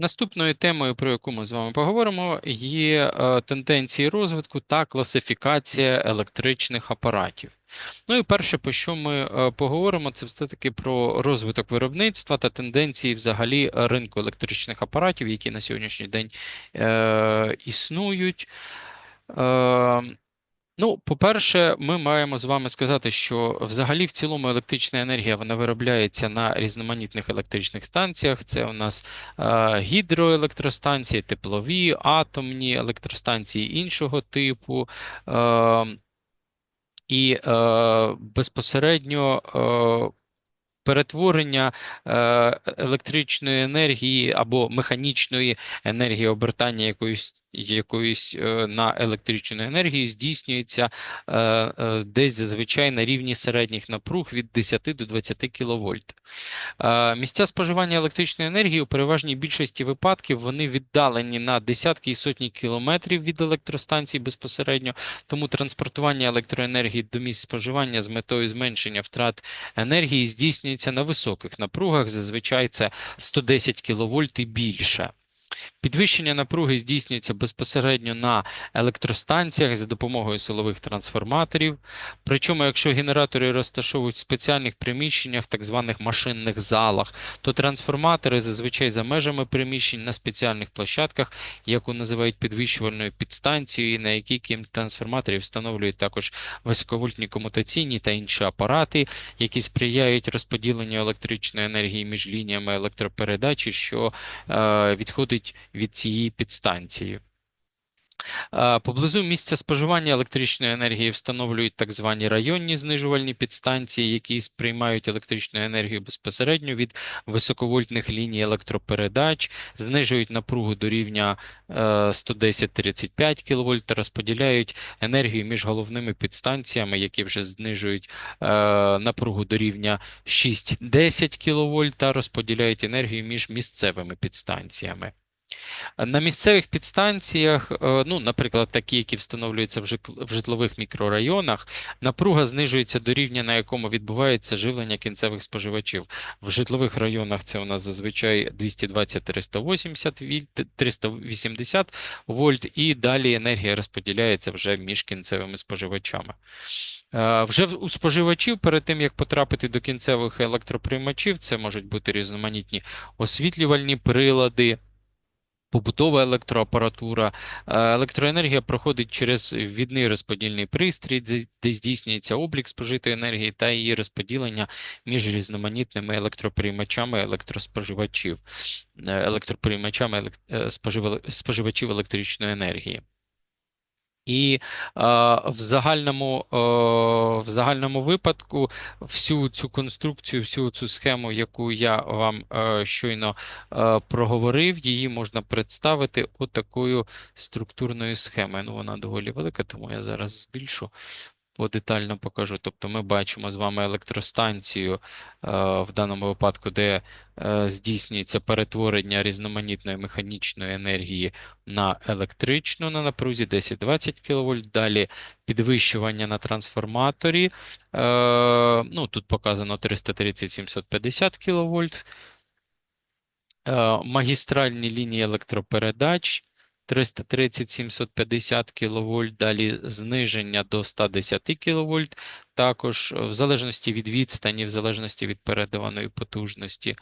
Наступною темою, про яку ми з вами поговоримо, є е, тенденції розвитку та класифікація електричних апаратів. Ну і перше, про що ми е, поговоримо, це все-таки про розвиток виробництва та тенденції взагалі ринку електричних апаратів, які на сьогоднішній день е, існують. Е, Ну, по-перше, ми маємо з вами сказати, що взагалі в цілому електрична енергія вона виробляється на різноманітних електричних станціях. Це у нас е, гідроелектростанції, теплові, атомні електростанції іншого типу. Е, і е, безпосередньо е, перетворення е, електричної енергії або механічної енергії обертання якоїсь якоїсь е, на електричну енергію здійснюється е, десь зазвичай на рівні середніх напруг від 10 до 20 кВт. Місця споживання електричної енергії у переважній більшості випадків вони віддалені на десятки і сотні кілометрів від електростанцій безпосередньо, тому транспортування електроенергії до місць споживання з метою зменшення втрат енергії здійснюється на високих напругах, зазвичай це 110 кВт і більше. Підвищення напруги здійснюється безпосередньо на електростанціях за допомогою силових трансформаторів. Причому, якщо генератори розташовують в спеціальних приміщеннях, так званих машинних залах, то трансформатори зазвичай за межами приміщень на спеціальних площадках, яку називають підвищувальною підстанцією, на якій крім трансформаторів встановлюють також високовольтні комутаційні та інші апарати, які сприяють розподіленню електричної енергії між лініями електропередачі, що е, відходить від цієї підстанції. Поблизу місця споживання електричної енергії встановлюють так звані районні знижувальні підстанції, які сприймають електричну енергію безпосередньо від високовольтних ліній електропередач, знижують напругу до рівня 110-35 кВт та розподіляють енергію між головними підстанціями, які вже знижують е, напругу до рівня 6-10 кВт та розподіляють енергію між місцевими підстанціями. На місцевих підстанціях, е, ну, наприклад, такі, які встановлюються в житлових мікрорайонах, напруга знижується до рівня, на якому відбувається живлення кінцевих споживачів. В житлових районах це у нас зазвичай 220-380 вольт, і далі енергія розподіляється вже між кінцевими споживачами. Е, вже у споживачів перед тим, як потрапити до кінцевих електроприймачів, це можуть бути різноманітні освітлювальні прилади побутова електроапаратура. Е, електроенергія проходить через відний розподільний пристрій, де здійснюється облік спожитої енергії та її розподілення між різноманітними електроприймачами електроспоживачів, е, електроприймачами е, споживачів електричної енергії. І е, в загальному е, в загальному випадку всю цю конструкцію, всю цю схему, яку я вам е, щойно е, проговорив, її можна представити отакою структурною схемою. Ну, Вона доволі велика, тому я зараз збільшу детально покажу. Тобто ми бачимо з вами електростанцію е, в даному випадку, де е, здійснюється перетворення різноманітної механічної енергії на електричну на напрузі 10-20 кВт. Далі підвищування на трансформаторі. Е, ну, Тут показано 330-750 кВт. Магістральні лінії електропередач 330-750 кВт, далі зниження до 110 кВт, також в залежності від відстані, в залежності від передаваної потужності.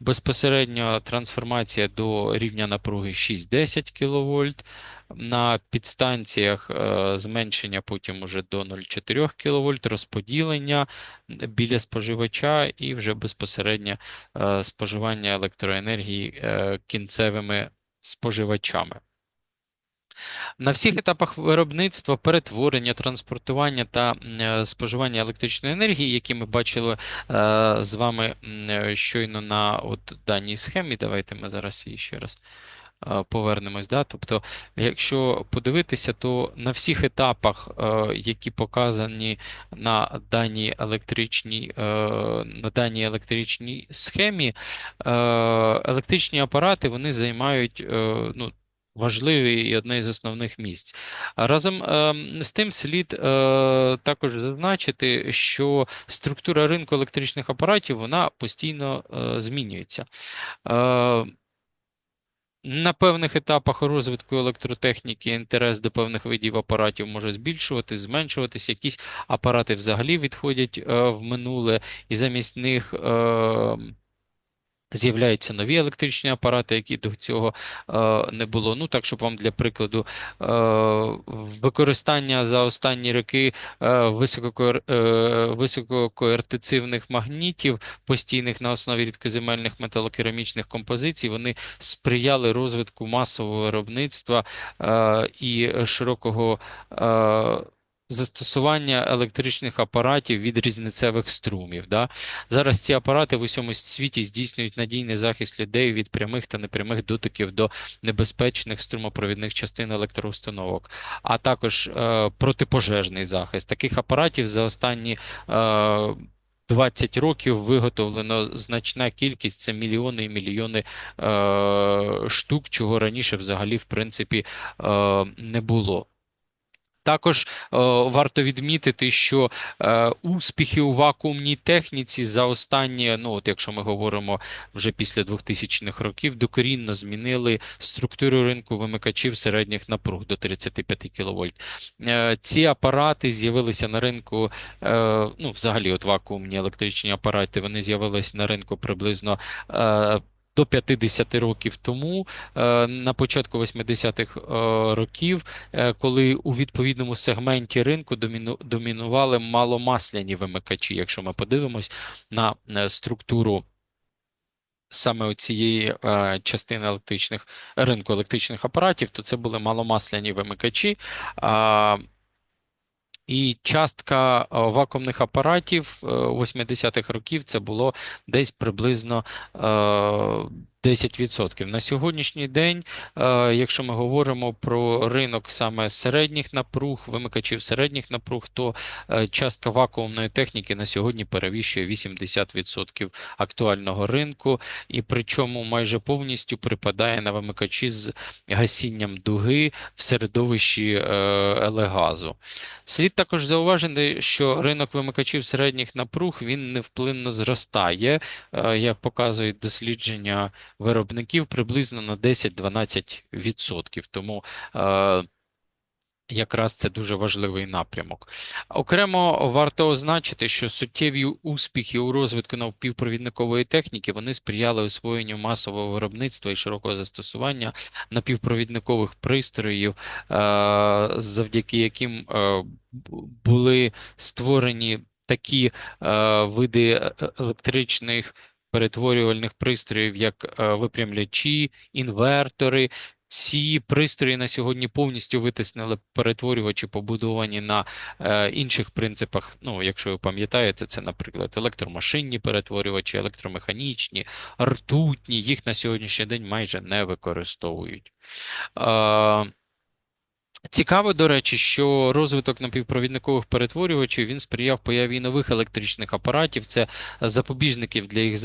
Безпосередньо трансформація до рівня напруги 6-10 кВт. На підстанціях е, зменшення потім уже до 0,4 кВт, розподілення біля споживача і вже безпосередньо е, споживання електроенергії е, кінцевими споживачами. На всіх етапах виробництва, перетворення, транспортування та е, споживання електричної енергії, які ми бачили е, з вами е, щойно на от даній схемі, давайте ми зараз її ще раз. Повернемось, да? Тобто, якщо подивитися, то на всіх етапах, які показані на даній електричній на даній електричній схемі, електричні апарати вони займають ну, важливий і одне з основних місць. Разом ем, з тим слід е, також зазначити, що структура ринку електричних апаратів вона постійно е, змінюється. Е, На певних етапах розвитку електротехніки інтерес до певних видів апаратів може збільшуватись, зменшуватись. Якісь апарати взагалі відходять в минуле, і замість них е, З'являються нові електричні апарати, які до цього е, не було. Ну так, щоб вам для прикладу, е, використання за останні роки е, висококоер, е, магнітів, постійних на основі рідкоземельних металокерамічних композицій, вони сприяли розвитку масового виробництва е, і широкого. Е, Застосування електричних апаратів від різницевих струмів. Да? Зараз ці апарати в усьому світі здійснюють надійний захист людей від прямих та непрямих дотиків до небезпечних струмопровідних частин електроустановок, а також е, протипожежний захист. Таких апаратів за останні е, 20 років виготовлено значна кількість, це мільйони і мільйони е, штук, чого раніше взагалі в принципі е, не було. Також е, варто відмітити, що е, успіхи у вакуумній техніці за останні, ну от якщо ми говоримо вже після 2000-х років, докорінно змінили структуру ринку вимикачів середніх напруг до 35 кВт. Е, ці апарати з'явилися на ринку, е, ну взагалі, от вакуумні електричні апарати, вони з'явилися на ринку приблизно. Е, до 50 років тому, е, на початку 80-х е, років, е, коли у відповідному сегменті ринку домінували маломасляні вимикачі. Якщо ми подивимось на структуру саме цієї частини електричних ринку електричних апаратів, то це були маломасляні вимикачі. І частка вакуумних апаратів 80-х років це було десь приблизно 10%. На сьогоднішній день, е, якщо ми говоримо про ринок саме середніх напруг, вимикачів середніх напруг, то е, частка вакуумної техніки на сьогодні перевищує 80% актуального ринку, і причому майже повністю припадає на вимикачі з гасінням дуги в середовищі е, елегазу. Слід також зауважити, що ринок вимикачів середніх напруг він невплинно зростає, як показують дослідження виробників приблизно на 10-12%. Тому е, Якраз це дуже важливий напрямок. Окремо варто означити, що суттєві успіхи у розвитку напівпровідникової техніки вони сприяли освоєнню масового виробництва і широкого застосування напівпровідникових пристроїв, е, завдяки яким е, були створені такі види електричних перетворювальних пристроїв, як е, випрямлячі, інвертори. Ці пристрої на сьогодні повністю витиснили перетворювачі, побудовані на е, інших принципах. Ну, якщо ви пам'ятаєте, це, наприклад, електромашинні перетворювачі, електромеханічні, ртутні, їх на сьогоднішній день майже не використовують. Е, Цікаво, до речі, що розвиток напівпровідникових перетворювачів він сприяв появі нових електричних апаратів. Це запобіжників для їх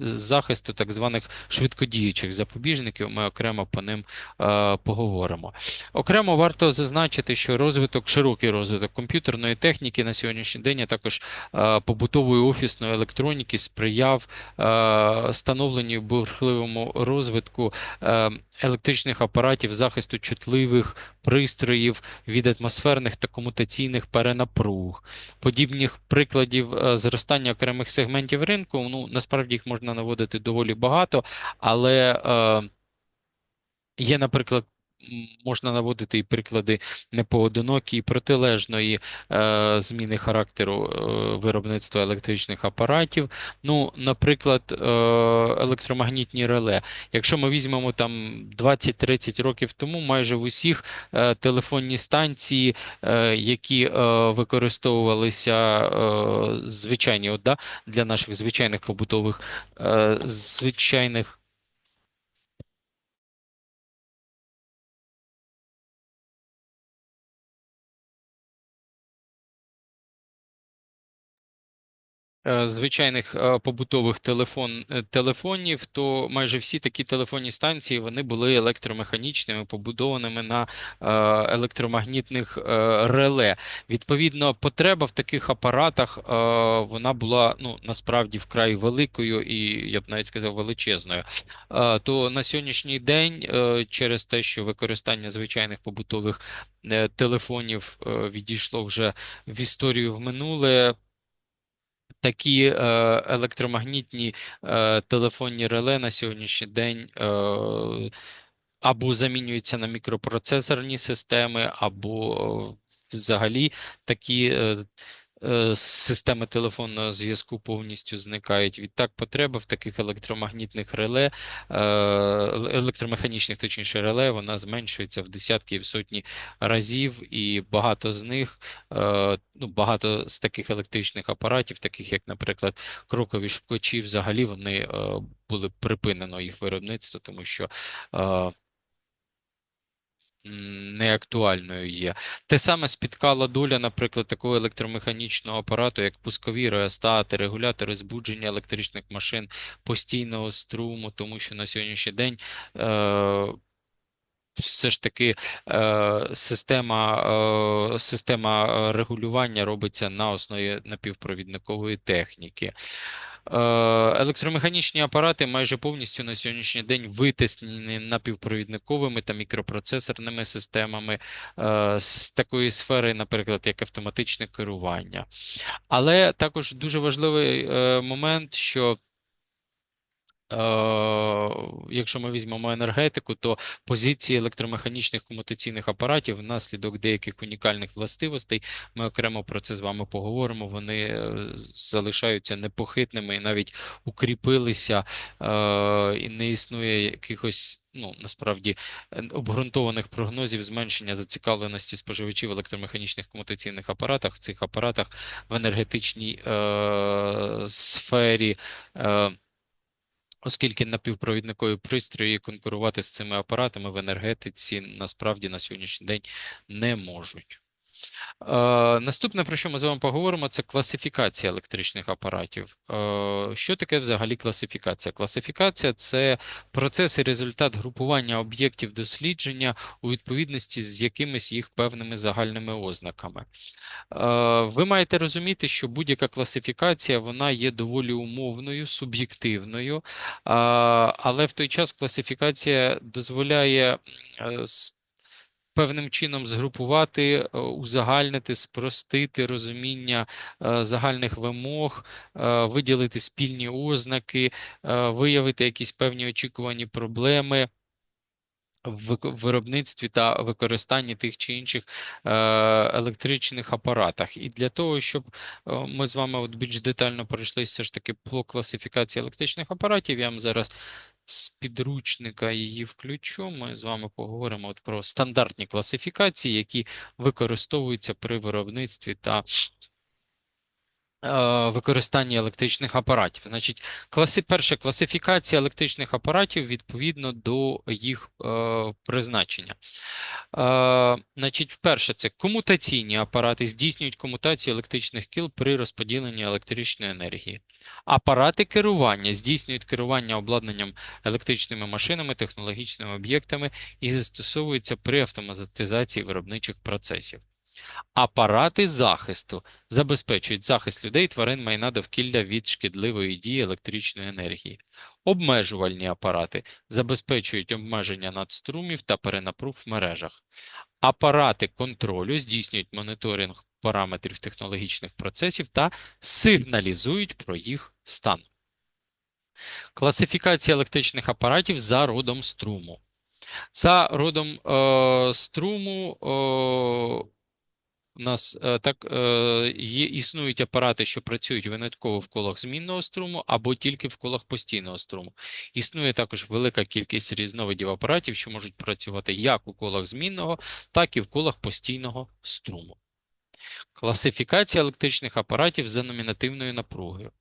захисту, так званих швидкодіючих запобіжників. Ми окремо по ним е, поговоримо. Окремо варто зазначити, що розвиток, широкий розвиток комп'ютерної техніки на сьогоднішній день, а також е, побутової офісної електроніки сприяв е, становленню бурхливому розвитку е, електричних апаратів захисту чутливих пристроїв від атмосферних та комутаційних перенапруг. Подібних прикладів е, зростання окремих сегментів ринку, ну насправді їх можна наводити доволі багато, але е, є, наприклад, можна наводити і приклади непоодинокі і протилежної е, зміни характеру е, виробництва електричних апаратів. Ну, Наприклад, е, електромагнітні реле. Якщо ми візьмемо там 20-30 років тому, майже в усіх е, телефонні станції, е, які е, використовувалися е, звичайні от, да, для наших звичайних побутових е, звичайних. Звичайних е, побутових телефон, е, телефонів, то майже всі такі телефонні станції вони були електромеханічними, побудованими на е, електромагнітних е, реле. Відповідно, потреба в таких апаратах е, вона була ну насправді вкрай великою і я б навіть сказав величезною. Е, То на сьогоднішній день, е, через те, що використання звичайних побутових е, телефонів е, відійшло вже в історію в минуле. Такі е, електромагнітні е, телефонні реле на сьогоднішній день е, або замінюються на мікропроцесорні системи, або е, взагалі такі е, системи телефонного зв'язку повністю зникають. Відтак, потреба в таких електромагнітних реле, е, електромеханічних, точніше, реле, вона зменшується в десятки і в сотні разів, і багато з них, е, ну, багато з таких електричних апаратів, таких як, наприклад, крокові шукачі, взагалі вони були припинено їх виробництво, тому що. Неактуальною є. Те саме спіткала доля, наприклад, такого електромеханічного апарату, як пускові реостати, регулятори збудження електричних машин постійного струму, тому що на сьогоднішній день. Е, все ж таки е, система, е, система е, регулювання робиться на основі напівпровідникової техніки. Електромеханічні апарати майже повністю на сьогоднішній день витіснені напівпровідниковими та мікропроцесорними системами з такої сфери, наприклад, як автоматичне керування. Але також дуже важливий момент, що Якщо ми візьмемо енергетику, то позиції електромеханічних комутаційних апаратів внаслідок деяких унікальних властивостей, ми окремо про це з вами поговоримо. Вони е, залишаються непохитними і навіть укріпилися, е, і не існує якихось. Ну, насправді обґрунтованих прогнозів зменшення зацікавленості споживачів електромеханічних комутаційних апаратах в цих апаратах в енергетичній е, сфері. Е, Оскільки напівпровідникові пристрої конкурувати з цими апаратами в енергетиці насправді на сьогоднішній день не можуть. Е, Наступне, про що ми з вами поговоримо, це класифікація електричних апаратів. Е, Що таке взагалі класифікація? Класифікація це процес і результат групування об'єктів дослідження у відповідності з якимись їх певними загальними ознаками. Е, Ви маєте розуміти, що будь-яка класифікація вона є доволі умовною, суб'єктивною, але в той час класифікація дозволяє певним чином згрупувати, е, узагальнити, спростити розуміння е, загальних вимог, е, виділити спільні ознаки, виявити якісь певні очікувані проблеми в виробництві та використанні тих чи інших електричних апаратах. І для того, щоб ми з вами от більш детально пройшли все ж таки по класифікації електричних апаратів, я вам зараз з підручника її включу. Ми з вами поговоримо от про стандартні класифікації, які використовуються при виробництві та е, використанні електричних апаратів. Значить, класи, перша класифікація електричних апаратів відповідно до їх е, призначення. Е, значить, перше, це комутаційні апарати здійснюють комутацію електричних кіл при розподіленні електричної енергії. Апарати керування здійснюють керування обладнанням електричними машинами, технологічними об'єктами і застосовуються при автоматизації виробничих процесів. Апарати захисту забезпечують захист людей, тварин, майна довкілля від шкідливої дії електричної енергії. Обмежувальні апарати забезпечують обмеження надструмів та перенапруг в мережах. Апарати контролю здійснюють моніторинг параметрів технологічних процесів та сигналізують про їх стан. Класифікація електричних апаратів за родом струму. За родом е, струму е, у нас е, так е, є, існують апарати, що працюють винятково в колах змінного струму або тільки в колах постійного струму. Існує також велика кількість різновидів апаратів, що можуть працювати як у колах змінного, так і в колах постійного струму. Класифікація електричних апаратів за номінативною напругою.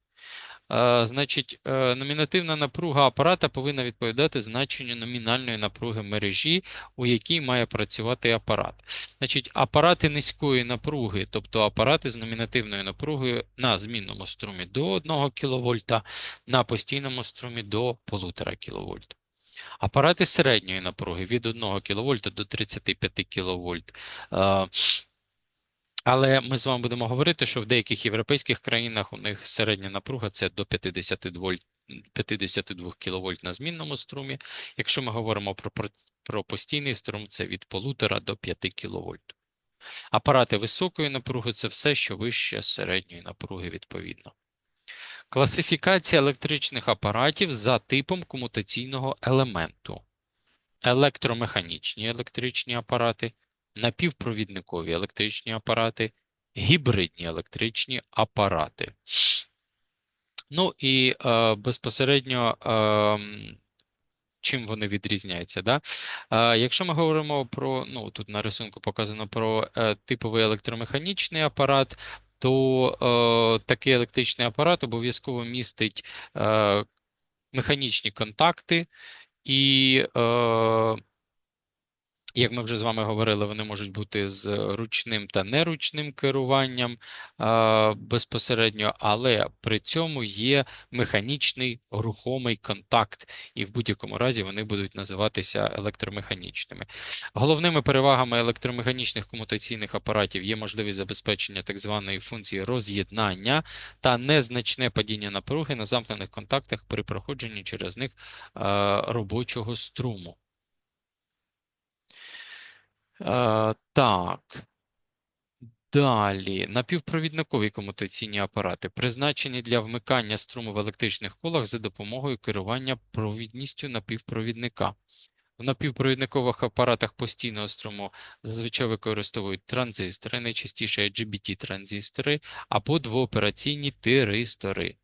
Е, Значить, е, номінативна напруга апарата повинна відповідати значенню номінальної напруги мережі, у якій має працювати апарат. Значить, апарати низької напруги, тобто апарати з номінативною напругою на змінному струмі до 1 кВт, на постійному струмі до 1,5 кВт. Апарати середньої напруги від 1 кВт до 35 кВт. Але ми з вами будемо говорити, що в деяких європейських країнах у них середня напруга це до 52 52 кВт на змінному струмі. Якщо ми говоримо про, про постійний струм, це від 1,5 до 5 кВт. Апарати високої напруги це все, що вище середньої напруги відповідно. Класифікація електричних апаратів за типом комутаційного елементу. Електромеханічні електричні апарати, напівпровідникові електричні апарати, гібридні електричні апарати. Ну і е, безпосередньо, е, чим вони відрізняються? Да? Е, якщо ми говоримо про, ну тут на рисунку показано про е, типовий електромеханічний апарат, то е, такий електричний апарат обов'язково містить е, механічні контакти і е, як ми вже з вами говорили, вони можуть бути з ручним та неручним керуванням а, безпосередньо, але при цьому є механічний рухомий контакт, і в будь-якому разі вони будуть називатися електромеханічними. Головними перевагами електромеханічних комутаційних апаратів є можливість забезпечення так званої функції роз'єднання та незначне падіння напруги на замкнених контактах при проходженні через них а, робочого струму. Е, так. Далі, напівпровідникові комутаційні апарати, призначені для вмикання струму в електричних колах за допомогою керування провідністю напівпровідника. В напівпровідникових апаратах постійного струму зазвичай використовують транзистори, найчастіше IGBT-транзистори або двоопераційні тиристори.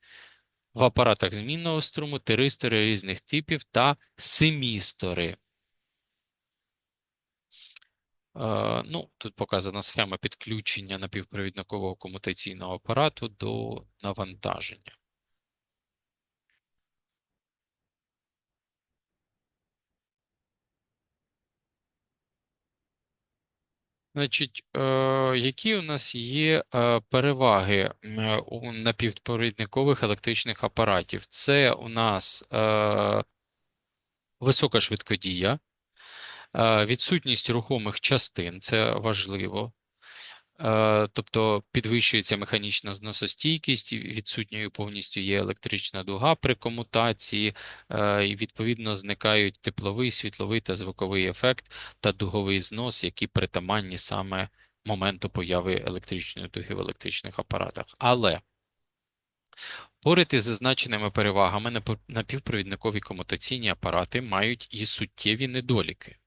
В апаратах змінного струму тиристори різних типів та семістори. Ну, Тут показана схема підключення напівпровідникового комутаційного апарату до навантаження. Значить, е, які у нас є е, переваги у напівпровідникових електричних апаратів? Це у нас е, висока швидкодія. Відсутність рухомих частин це важливо. Тобто підвищується механічна зносостійкість, відсутньою повністю є електрична дуга при комутації, і відповідно зникають тепловий, світловий та звуковий ефект та дуговий знос, які притаманні саме моменту появи електричної дуги в електричних апаратах. Але поряд із зазначеними перевагами напівпровідникові комутаційні апарати мають і суттєві недоліки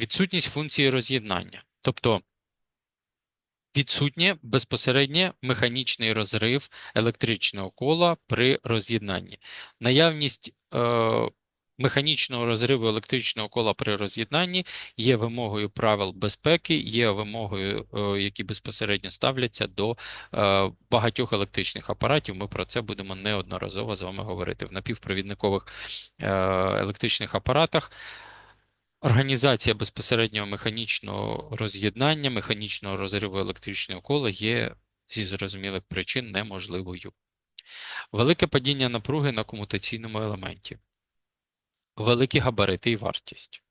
відсутність функції роз'єднання. Тобто відсутнє безпосереднє механічний розрив електричного кола при роз'єднанні. Наявність е, механічного розриву електричного кола при роз'єднанні є вимогою правил безпеки, є вимогою, е, які безпосередньо ставляться до е, багатьох електричних апаратів. Ми про це будемо неодноразово з вами говорити в напівпровідникових електричних апаратах. Організація безпосереднього механічного роз'єднання, механічного розриву електричного кола є зі зрозумілих причин неможливою. Велике падіння напруги на комутаційному елементі, великі габарити і вартість,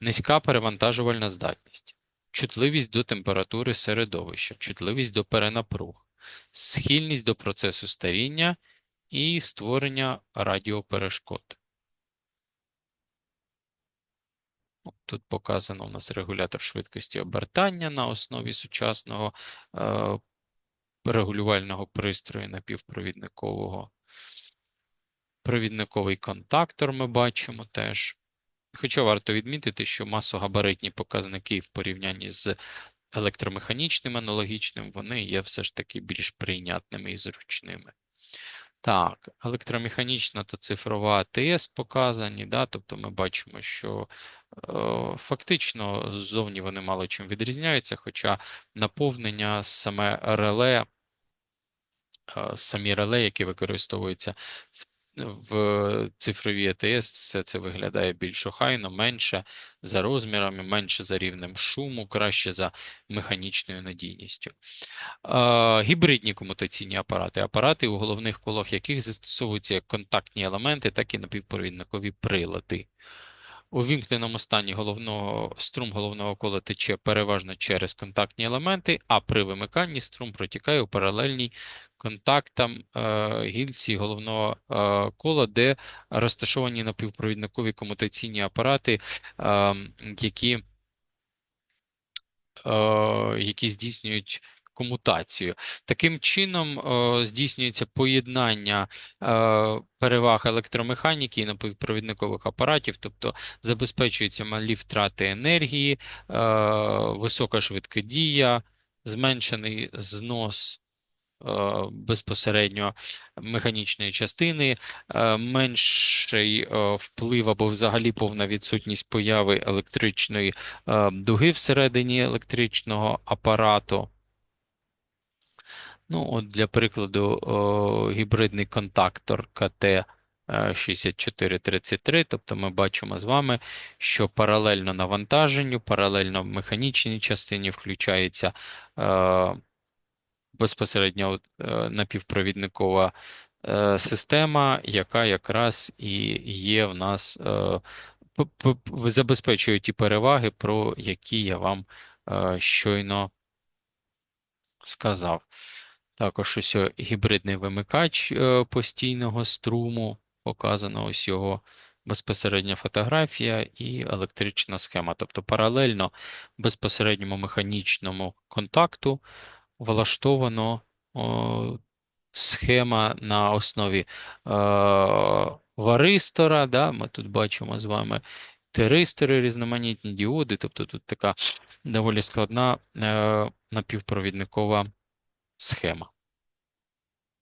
низька перевантажувальна здатність, чутливість до температури середовища, чутливість до перенапруг, схильність до процесу старіння і створення радіоперешкод. Тут показано у нас регулятор швидкості обертання на основі сучасного е, регулювального пристрою напівпровідникового. Провідниковий контактор ми бачимо теж. Хоча варто відмітити, що масогабаритні показники в порівнянні з електромеханічним аналогічним, вони є все ж таки більш прийнятними і зручними. Так, електромеханічна та цифрова АТС показані, да, тобто ми бачимо, що е, фактично ззовні вони мало чим відрізняються, хоча наповнення саме реле е, самі реле, які використовуються в в цифровій ЕТС все це виглядає більш охайно, менше за розмірами, менше за рівнем шуму, краще за механічною надійністю. Е, Гібридні комутаційні апарати, апарати, у головних колах яких застосовуються як контактні елементи, так і напівпровідникові прилади. У вімкненому стані головного струм головного кола тече переважно через контактні елементи, а при вимиканні струм протікає у паралельній контактам е, гільці головного е, кола, де розташовані напівпровідникові комутаційні апарати, е, які, е, які здійснюють комутацію. Таким чином е, здійснюється поєднання е, переваг електромеханіки і напівпровідникових апаратів, тобто забезпечуються малі втрати енергії, е, висока швидкодія, зменшений знос. Безпосередньо механічної частини, менший вплив або взагалі повна відсутність появи електричної дуги всередині електричного апарату. Ну, от Для прикладу, о, гібридний контактор КТ6433, тобто ми бачимо з вами, що паралельно навантаженню, паралельно механічній частині включається е, безпосередньо е, напівпровідникова е, система, яка якраз і є в нас, е, забезпечує ті переваги, про які я вам е, щойно сказав. Також ось гібридний вимикач е, постійного струму, показана ось його безпосередня фотографія і електрична схема. Тобто паралельно безпосередньому механічному контакту влаштовано схема на основі е, варистора. Да? Ми тут бачимо з вами теристори, різноманітні діоди, тобто тут така доволі складна е, напівпровідникова схема.